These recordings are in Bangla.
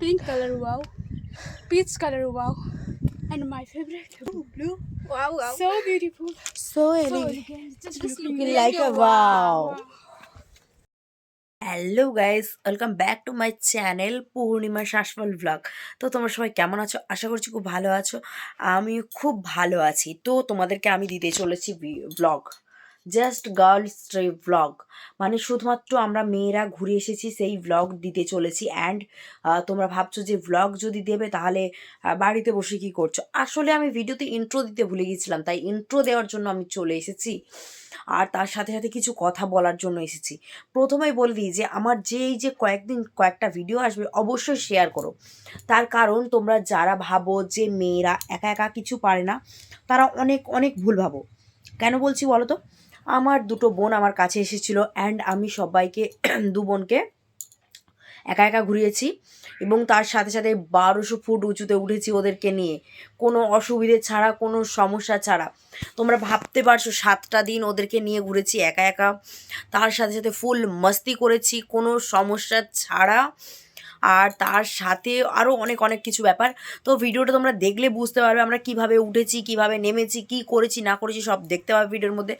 pink color wow peach color wow and my favorite blue wow wow so beautiful So elegant, so elegant. just, just Looking like a wow. Hello guys welcome back to my channel Purnima Shasmal vlog তো তোমরা সবাই কেমন আছো আশা করছি খুব ভালো আছো আমি খুব ভালো আছি তো তোমাদেরকে আমি দিতে চলেছি vlog just girls trip vlog মানে শুধুমাত্র আমরা মেয়েরা ঘুরে এসেছি, সেই ব্লগ দিতে চলেছি অ্যান্ড তোমরা ভাবছ যে ব্লগ যদি দেবে তাহলে বাড়িতে বসে কি করছ? আসলে আমি ভিডিওতে ইন্ট্রো দিতে ভুলে গেছিলাম তাই ইন্ট্রো দেওয়ার জন্য আমি চলে এসেছি। আর তার সাথে সাথে কিছু কথা বলার জন্য এসেছি। প্রথমেই বলে দিই যে আমার যে যে কয়েকদিন, কয়েকটা ভিডিও আসবে অবশ্যই শেয়ার করো। তার কারণ তোমরা যারা ভাবো যে মেয়েরা একা একা কিছু পারে না, তারা অনেক অনেক ভুল ভাবো। কেন বলছি বলো তো আমার দুটো বোন আমার কাছে এসেছিল অ্যান্ড আমি সবাইকে দু বোনকে একা একা ঘুরিয়েছি এবং তার সাথে সাথে বারোশো ফুট উঁচুতে উঠেছি ওদেরকে নিয়ে। কোনো অসুবিধে ছাড়া, কোনো সমস্যা ছাড়া। তোমরা ভাবতে পারছ, সাতটা দিন ওদেরকে নিয়ে ঘুরেছি একা একা। তার সাথে সাথে ফুল মস্তি করেছি, কোনো সমস্যা ছাড়া। আর তার সাথে আরও অনেক অনেক কিছু ব্যাপার। তো ভিডিওটা তোমরা দেখলে বুঝতে পারবে আমরা কীভাবে উঠেছি, কীভাবে নেমেছি, কি করেছি, না করেছি, সব দেখতে পাবে ভিডিওর মধ্যে।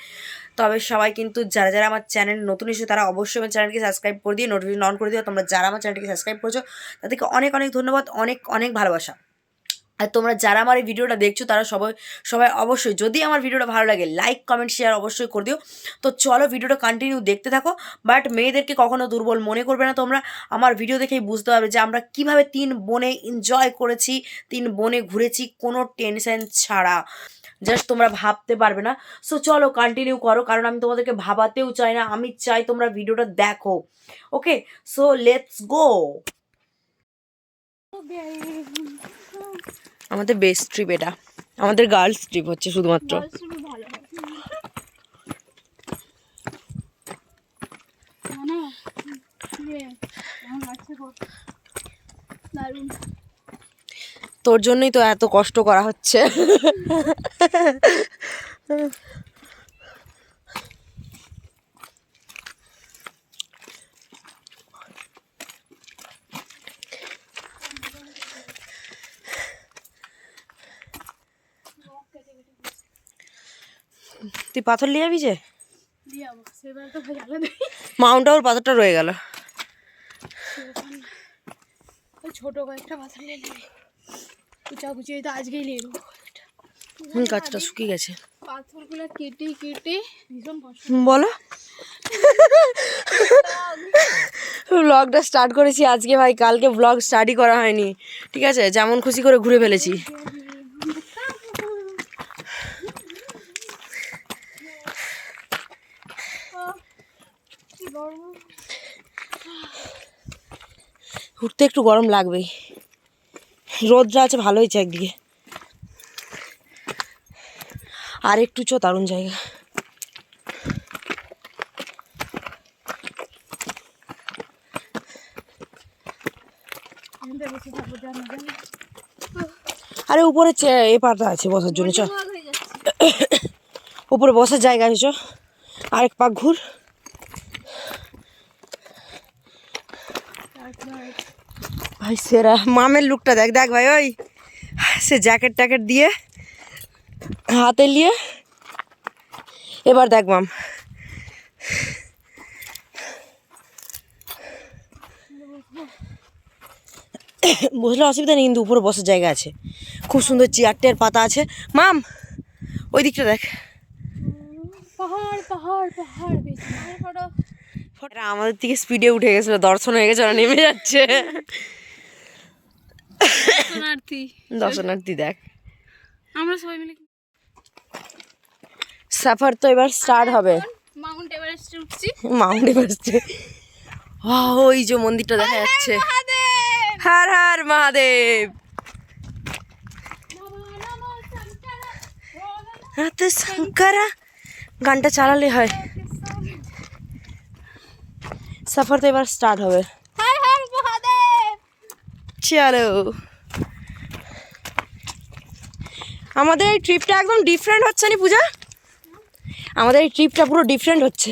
তবে সবাই কিন্তু যারা যারা আমার চ্যানেল নতুন এসে তারা অবশ্যই আমার চ্যানেলকে সাবস্ক্রাইব করে দিয়ে নোটিফিকেশন অন করে দিও। তোমরা যারা আমার চ্যানেলটিকে সাবস্ক্রাইব করেছ, তাদেরকে অনেক অনেক ধন্যবাদ, অনেক অনেক ভালোবাসা। আর তোমরা যারা আমার এই ভিডিওটা দেখছ, তারা সবাই সবাই অবশ্যই, যদি আমার ভিডিওটা ভালো লাগে লাইক কমেন্ট শেয়ার অবশ্যই করে দিও। তো চলো ভিডিওটা কন্টিনিউ দেখতে থাকো বাট মেয়েদেরকে কখনো দুর্বল মনে করবে না তোমরা। আমার ভিডিও দেখেই বুঝতে পারবে যে আমরা কীভাবে তিন বনে এনজয় করেছি, তিন বোনে ঘুরেছি কোনো টেনশন ছাড়া। জাস্ট তোমরা ভাবতে পারবে না। সো চলো কন্টিনিউ করো, কারণ আমি তোমাদেরকে ভাবাতেও চাই না, আমি চাই তোমরা ভিডিওটা দেখো। ওকে সো লেটস গো আমাদের বেস্ট ট্রিপ এটা। আমাদের গার্লস ট্রিপ হচ্ছে শুধুমাত্র। ইয়ে। তোর জন্যই তো এত কষ্ট করা হচ্ছে। তুই পাথর নিয়ে যাবি যে। মাউন্ট আবুর পাথরটা রয়ে গেল। ছোট কয়েকটা পাথর নিয়ে নেবে। কুচা কুচি তো আজকেই নিয়ে নেব। হুম গাছটা শুকিয়ে গেছে। পাথরগুলো কেটে কেটে ভীষণ বলো। ব্লগটা স্টার্ট করেছি আজকে ভাই কালকে ব্লগ স্টার্টই করা হয়নি। ঠিক আছে? যেমন খুশি করে ঘুরে ফেলেছি কি গরম উঠতে একটু গরম লাগবেই। রোদটা আছে, ভালো হয়েছে একদিকে। আর একটু চো, দারুণ জায়গা। আরে উপরে এ পাতা আছে বসার জন্য, চ। উপরে বসার জায়গা আছে, চ। আরেক পাক ঘুর তারপর ভাই সেরা। মামের লুকটা দেখ দেখ ভাই ওই। সে জ্যাকেট ট্যাকেট দিয়ে হাতে নিয়ে এবার দেখ মাম। বসলে অসুবিধা নেই কিন্তু উপরে বসার জায়গা আছে। খুব সুন্দর চেয়ার টেয়ার পাতা আছে। মাম ওই দিকটা দেখ। পাহাড় পাহাড় পাহাড় আমাদের থেকে স্পিডে উঠে গেছিল দর্শন হয়ে গেছে ওরা নেমে যাচ্ছে। দর্শনার্থী। দেখ। আমরা সবাই মিলে সাফার তো এবার স্টার্ট হবে। মাউন্ট এভারেস্টে উঠছি। মাউন্ট এভারেস্টে ওই যে মন্দিরটা দেখা যাচ্ছে। হর হর মহাদেব। হাতে শঙ্করা। গানটা চালালে হয়। সফর তো এবার স্টার্ট হবে। চলো আমাদের এই ট্রিপটা একদম ডিফারেন্ট হচ্ছে না পূজা? আমাদের এই ট্রিপটা পুরো ডিফারেন্ট হচ্ছে.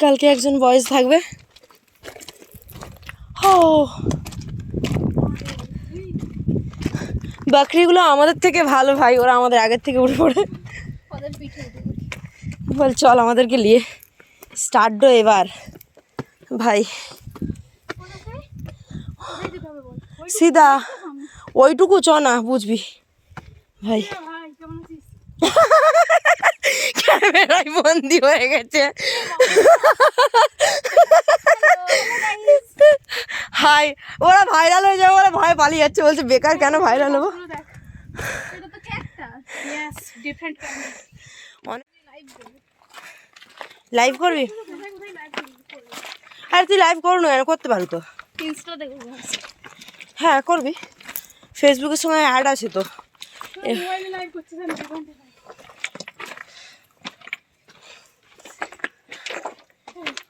কালকে একজন বয়স থাকবে। বাকরিগুলো আমাদের থেকে ভালো ভাই, ওরা আমাদের আগের থেকে উঠে পড়ে। বল, চল আমাদেরকে নিয়ে। স্টার্ট এবার। ভাই। সিধা ওইটুকু চ না বুঝবি। ভাই। ক্যামেরায় বন্দি হয়ে গেছে। হাই ওরা ভাইরাল হয়ে যাবে ওরা ভয় পালিয়ে যাচ্ছে বলছে বেকার কেন ভাইরাল হব? লাইভ দেখ আর তুই লাইভ করু না করতে পারো তো। হ্যাঁ করবি। ফেসবুকের সঙ্গে অ্যাড আছে তো।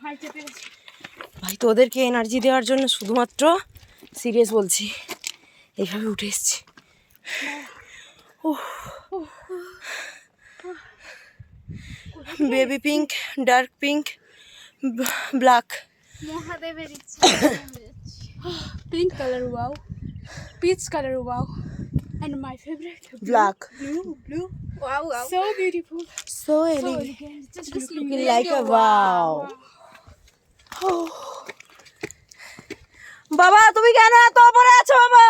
ভাই ভাই তোদেরকে এনার্জি দেওয়ার জন্য শুধুমাত্র সিরিয়াস বলছি। এইভাবে উঠে এসছি। Baby pink dark pink black মহাদেবের ইচ্ছা। Pink colour wow peach colour wow and my favorite black blue blue. Wow wow. So beautiful. So so elegant elegant. Just looking looking like a wow. বাবা তুমি কেন এত উপরে আছো বাবা?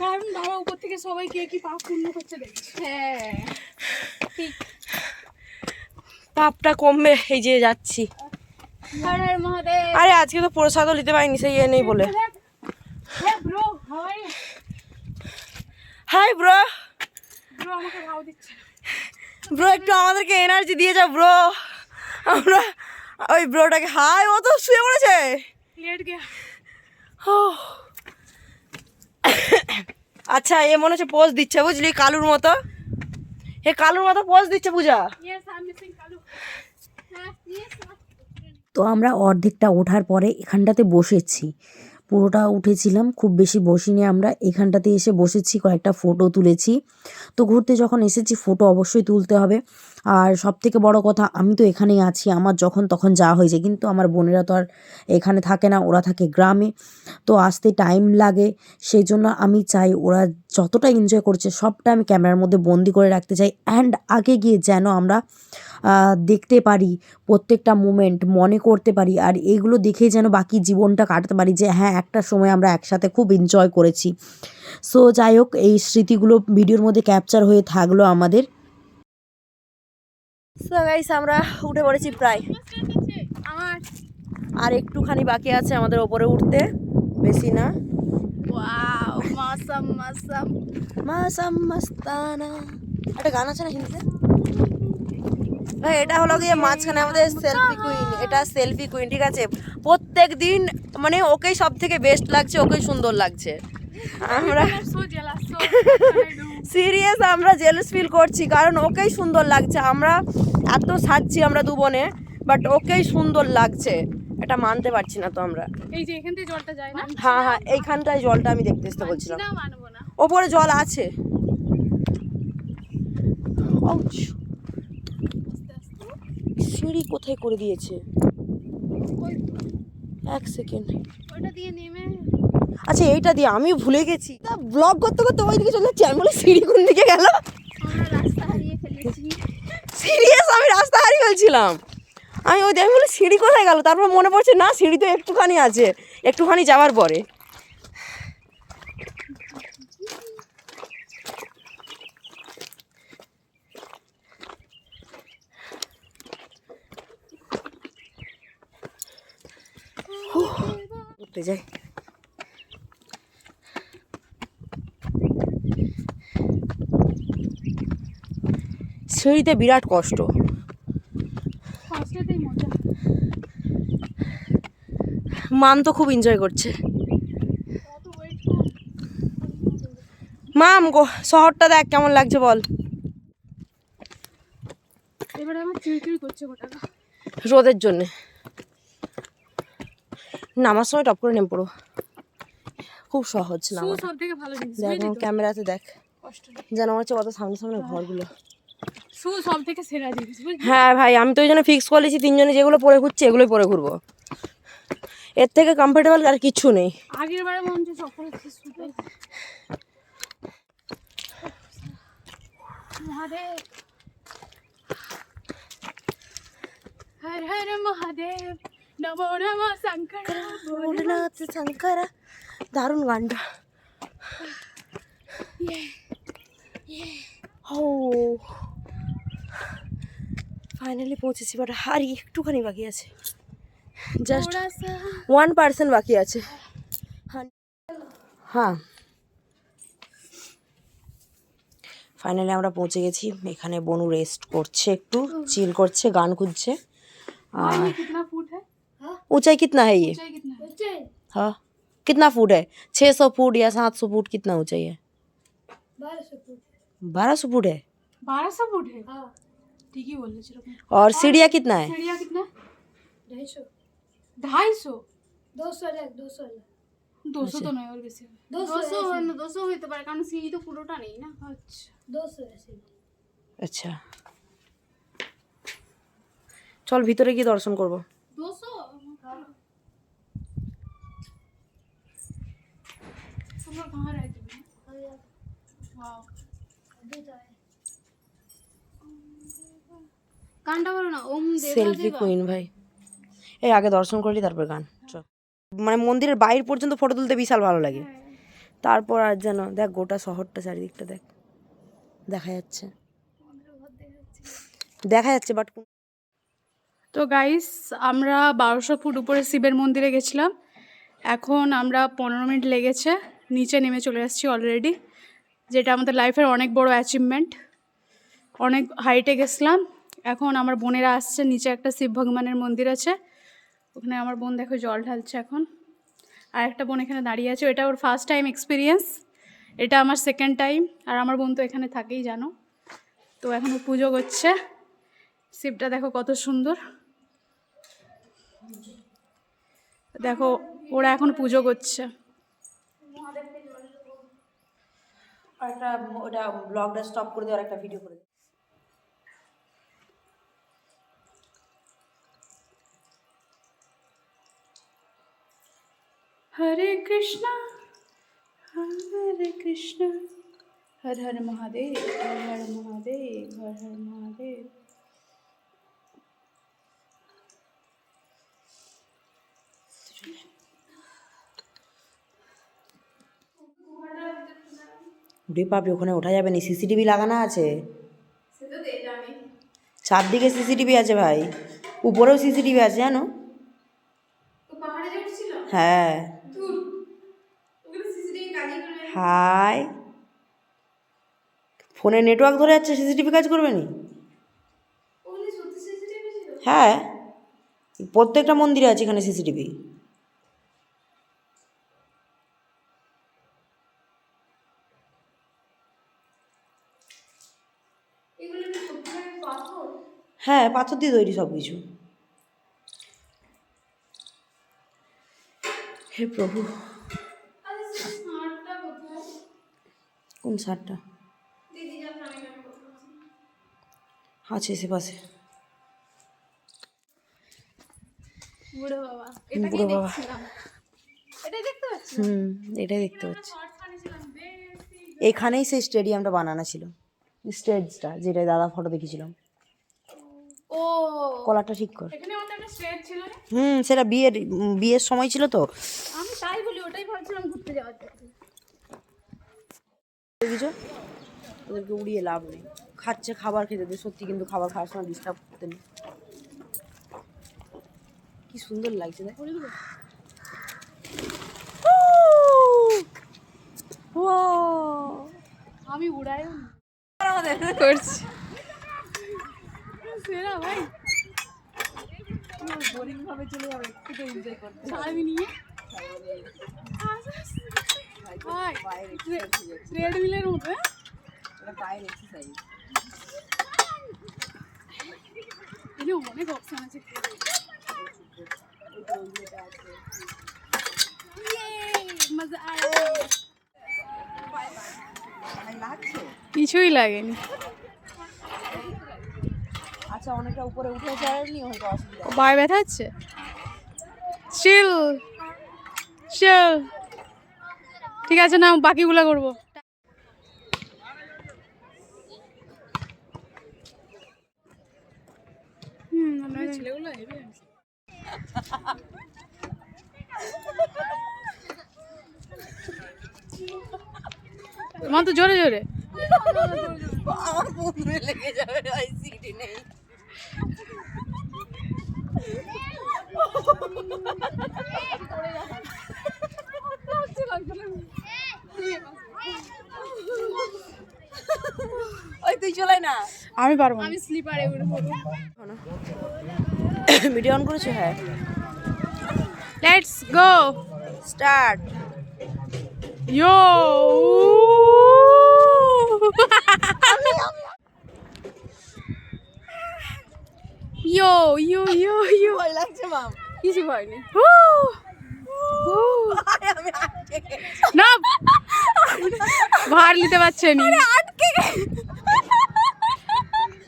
কারণ বাবা উপর থেকে সবাই কে কি পাপ পূর্ণ করছে দেখছি। হ্যাঁ। পাপটা কমবে এই যে যাচ্ছি। মহাদেব আরে আজকে তো প্রসাদও নিতে পারিনি সেই ইয়ে নেই বলে। Hi bro. ব্রো একটু আমাদেরকে এনার্জি দিয়ে যাও ব্রো। আমরা ওই ব্রোটাকে হাই ও তো শুয়ে পড়েছে। আচ্ছা এ মনে হচ্ছে পোজ দিচ্ছে বুঝলি কালুর মতো। এ কালুর মতো পোজ দিচ্ছে পূজা। তো আমরা অর্ধেকটা ওঠার পরে এখানটাতে বসেছি। পুরোটা উঠেছিলাম, খুব বেশি বসিনি আমরা। এখানটাতে এসে বসেছি, কয়েকটা ফটো তুলেছি। তো ঘুরতে যখন এসেছি ফটো অবশ্যই তুলতে হবে। আর সব থেকে বড় কথা, আমি তো এখানেই আছি, আমার যখন তখন যাওয়া হয়েছে। কিন্তু আমার বোনেরা তো আর এখানে থাকে না, ওরা থাকে গ্রামে। তো আসতে টাইম লাগে, সেই জন্য আমি চাই ওরা যতটা এনজয় করছে, সবটা আমি ক্যামেরার মধ্যে বন্দি করে রাখতে চাই। অ্যান্ড আগে গিয়ে যেন আমরা দেখতে পারি, প্রত্যেকটা মুমেন্ট মনে করতে পারি, আর এইগুলো দেখেই যেন বাকি জীবনটা কাটাতে পারি যে হ্যাঁ একটা সময় আমরা একসাথে খুব এনজয় করেছি। সো যাই হোক, এই স্মৃতিগুলো ভিডিওর মধ্যে ক্যাপচার হয়ে থাকল আমাদের। সো গাইস আমরা উঠে পড়েছি প্রায়। আর একটুখানি বাকি আছে আমাদের ওপরে উঠতে, বেশি না। মাসাম মাসাম মাসাম মাস্তানা একটা গান আছে না হিন্দিতে? ভাই এটা হলো গিয়ে মাঝখানে আমাদের সেলফি কুইন এটা সেলফি কুইন ঠিক আছে? প্রত্যেক দিন মানে ওকেই সব থেকে বেস্ট লাগছে ওকেই সুন্দর লাগছে। আমরা সিরিয়াস আমরা জেলাস ফিল করছি কারণ ওকেই সুন্দর লাগছে। আমরা এত সাজছি আমরা দু বোনে বাট ওকেই সুন্দর লাগছে। এটা মানতে পারছি না তো আমরা। এই যে এখান থেকে জলটা যায় না? হ্যাঁ হ্যাঁ এইখানটায় জলটা আমি দেখতে আসতে বলছিলাম। ওপরে জল আছে। সিঁড়ি কোথায় করে দিয়েছে? এক সেকেন্ড। ওটা দিয়ে নেমে। আচ্ছা এইটা দিয়ে আমি ভুলে গেছি। তা ব্লগ করতে করতে ওই দিকে চলে যাচ্ছি আমি বলে সিঁড়ি কোন দিকে গেল? আমরা রাস্তা হারিয়ে ফেলেছি। সিরিয়াস আমি রাস্তা হারিয়ে ফেলছিলাম। আমি ওই আমি বলে সিঁড়ি কোথায় গেল? তারপর মনে পড়ছে, না, সিঁড়ি তো একটুখানি আছে। একটুখানি যাওয়ার পরে। উঠতে যাই। সিঁড়িতে বিরাট কষ্ট। মাম তো খুব এনজয় করছে। মাম গো শহরটা দেখ কেমন লাগছে বল। এবারে আমার করছে রোদের জন্যে। নামার সময় টপ করে নেমে পড়ো খুব সহজ ভালো দেখ আমার? ক্যামেরাতে দেখ। যেন মনে হচ্ছে কত সামনে সামনে ঘরগুলো। হ্যাঁ ভাই আমি তো ওই জন্য ফিক্স করেছি তিনজনে যেগুলো পরে ঘুরছি এগুলোই পরে ঘুরবো। এর থেকে কমফোর্টেবল আর কিচ্ছু নেই। আগের বারে মনে হচ্ছে মহাদেব। হর হর মহাদেব। নমো নমঃ শঙ্কর ভোলেনাথ শঙ্কর। দারুণ গানটা। ও। ফাইনালি পৌঁছেছি বাট আর একটুখানি বাকি আছে। জাস্ট थोड़ा सा ওয়ান পার্সেন্ট বাকি আছে হ্যাঁ ফাইনালি আমরা পৌঁছে গেছি এখানে বনু রেস্ট করছে একটু চিল করছে গান খুঁজছে भाई আর ये कितना फुट है ऊंचाई कितना है ये ऊंचाई कितना है हाँ कितना फुट है छः सौ फुट या सात सौ फुट कितना ऊंचाई है बारह सौ फुट है बारह सौ फुट है ठीक ही बोल रहे चलो और सीढ़िया कितना है सीढ़िया कितना ढाई सौ दो सौ अलग दो सौ अलग দো সো তো নয় ওর বেশি হবে দো সো দোশো দোশো হইতে পারে কারণ সিঁড়ি তো পুরোটা নেই না আচ্ছা दो सौ ऐसे अच्छा চল ভিতরে গিয়ে দর্শন করব দোশো तुम लोग कहाँ रहते हो वाओ अभी तो है গানটা বলো না ওম দেবা সেলফি দেবা কুইন ভাই এই আগে দর্শন করলি তারপর গান। চল। মানে মন্দিরের বাইর পর্যন্ত ফটো তুলতে বিশাল ভালো লাগে। তারপর আর যেন, দেখ গোটা শহরটা চারিদিকটা দেখ। দেখা যাচ্ছে। দেখা যাচ্ছে বাট তো গাইস আমরা বারোশো ফুট উপরে শিবের মন্দিরে গেছিলাম। এখন আমরা পনেরো মিনিট লেগেছে। নিচে নেমে চলে আসছি অলরেডি যেটা আমাদের লাইফের অনেক বড় অ্যাচিভমেন্ট অনেক হাইটে গেছিলাম। এখন আমার বোনেরা আসছে, নিচে একটা শিব ভগবানের মন্দির আছে। ওখানে আমার বোন দেখো জল ঢালছে এখন। আর একটা বোন এখানে দাঁড়িয়ে আছে এটা ওর ফার্স্ট টাইম এক্সপিরিয়েন্স এটা আমার সেকেন্ড টাইম আর আমার বোন তো এখানে থাকেই জানো। তো এখন ও পুজো করছে। শিবটা দেখো কত সুন্দর। দেখো, ওরা এখন পুজো করছে। একটা, ওটা ব্লগটা স্টপ করে দেওয়ার একটা ভিডিও করে হরে কৃষ্ণ হরে কৃষ্ণ। হর হর মহাদেব হর হর মহাদেব হর হর মহাদেব। উড়ে পাবি ওখানে ওঠা যাবে না সিসিটিভি লাগানো আছে? চারদিকে সিসিটিভি আছে ভাই উপরেও সিসিটিভি আছে জানো? হ্যাঁ। হাই ফোনে নেটওয়ার্ক ধরে যাচ্ছে সিসিটিভি কাজ করবে নি? হ্যাঁ প্রত্যেকটা মন্দিরে আছে এখানে সিসিটিভি হ্যাঁ পাথর দিয়ে তৈরি সব কিছু হে প্রভু। কোন সারটা আছে সে পাশে। বুড়ো বাবা বুড়ো হুম এটাই দেখতে পাচ্ছি। এখানেই সেই স্টেডিয়ামটা বানানো ছিল। স্টেজটা যেটা দাদা ফটো দেখেছিলাম। ও কলারটা ঠিক কর। হুম সেটা বিয়ের বিয়ের সময় ছিল তো। আমি তাই বলি ওটাই ভাবছিলাম ঘুরতে যাওয়ার দেখেছ ওদেরকে উড়িয়ে লাভ নেই। খাচ্ছে খাবার খেতে দে সত্যি কিন্তু খাবার খাওয়ার সময় ডিস্টার্ব করতে নেই। কি সুন্দর লাগছে দেখ। আমি উড়াই করছি। সেরা ভাই। বোরিং ভাবে চলে যাবে একটু তো এনজয় করতে নিয়ে? ট্রেডমিলের মতো হ্যাঁ? এক্সারসাইজ এখানে অনেক অপশন আছে মজা কিছুই লাগেনি। আচ্ছা অনেকটা উপরে উঠে যায়নি হয়তো অসুবিধা পায়ে ব্যথা হচ্ছে? চিল চিল ঠিক আছে না বাকিগুলো করব। ছেলেগুলো তোমার তো জোরে জোরে। আমার বন্ধুরে লেগে যাবে নেই। ওই তুই চলাই না। আমি পারব না ভিডিও অন করেছ? হ্যাঁ। Let's go start! Yo, yo, yo, yo. ভয় লাগছে মাম। কিছু হয়নি। না ভার নিতে পারছেনি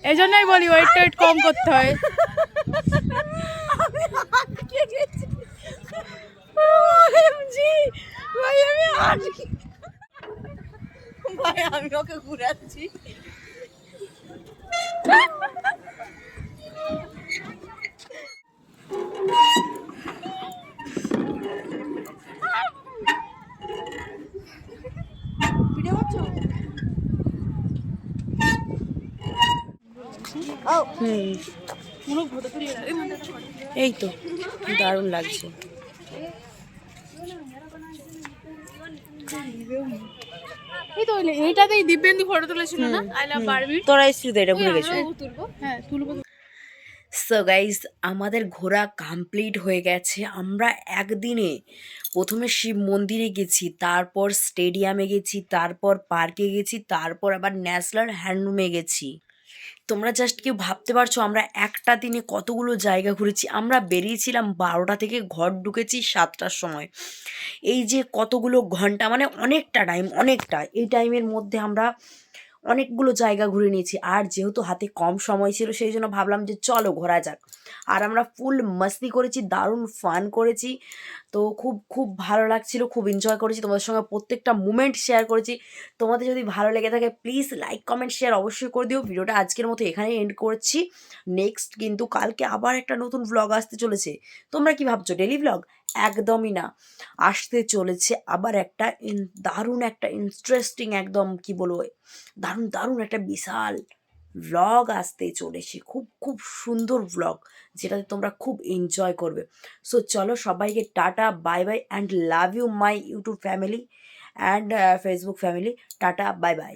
এই জন্যই বলি ওয়েট টোয়েট কম করতে হয় জি ভাই আমি আটকে ভাই আমি ওকে ঘুরাচ্ছি ভিডিও করছ হুম। এই তো দারুণ লাগছে। এই তো এইটাতেই দিব্যেন্দু ফটো তুলেছিল না? আই লাভ বারবি তোরা এসছিস তো এটা হ্যাঁ তুলবো। সো গাইজ আমাদের ঘোরা কমপ্লিট হয়ে গেছে। আমরা একদিনে প্রথমে শিব মন্দিরে গেছি তারপর স্টেডিয়ামে গেছি তারপর পার্কে গেছি তারপর আবার ন্যাশনাল হ্যান্ডলুমে গেছি। তোমরা জাস্ট কেউ ভাবতে পারছ আমরা একটা দিনে কতগুলো জায়গা ঘুরেছি? আমরা বেরিয়েছিলাম বারোটা থেকে ঘর ঢুকেছি সাতটার সময়। এই যে কতগুলো ঘণ্টা মানে অনেকটা টাইম অনেকটা। এই টাইমের মধ্যে আমরা অনেকগুলো জায়গা ঘুরে নিয়েছি। আর যেহেতু হাতে কম সময় ছিল, সেই জন্য ভাবলাম যে চলো ঘোরা যাক। আর আমরা ফুল মস্তি করেছি, দারুণ ফান করেছি। তো খুব খুব ভালো লাগছিল, খুব এনজয় করেছি। তোমাদের সঙ্গে প্রত্যেকটা মুমেন্ট শেয়ার করেছি। তোমাদের যদি ভালো লেগে থাকে প্লিজ লাইক কমেন্ট শেয়ার অবশ্যই করে দিও। ভিডিওটা আজকের মতো এখানেই এন্ড করছি। নেক্সট কিন্তু কালকে আবার একটা নতুন ভ্লগ আসতে চলেছে। তোমরা কি ভাবছ? ডেলি ভ্লগ একদমই না। আসতে চলেছে আবার একটা দারুণ একটা ইন্টারেস্টিং একদম কি বলব, দারুণ দারুণ একটা বিশাল ভ্লগ আসতে চলেছে। খুব খুব সুন্দর ভ্লগ যেটাতে তোমরা খুব এনজয় করবে। সো চলো সবাইকে tata bye bye and love you my YouTube family and Facebook family tata bye bye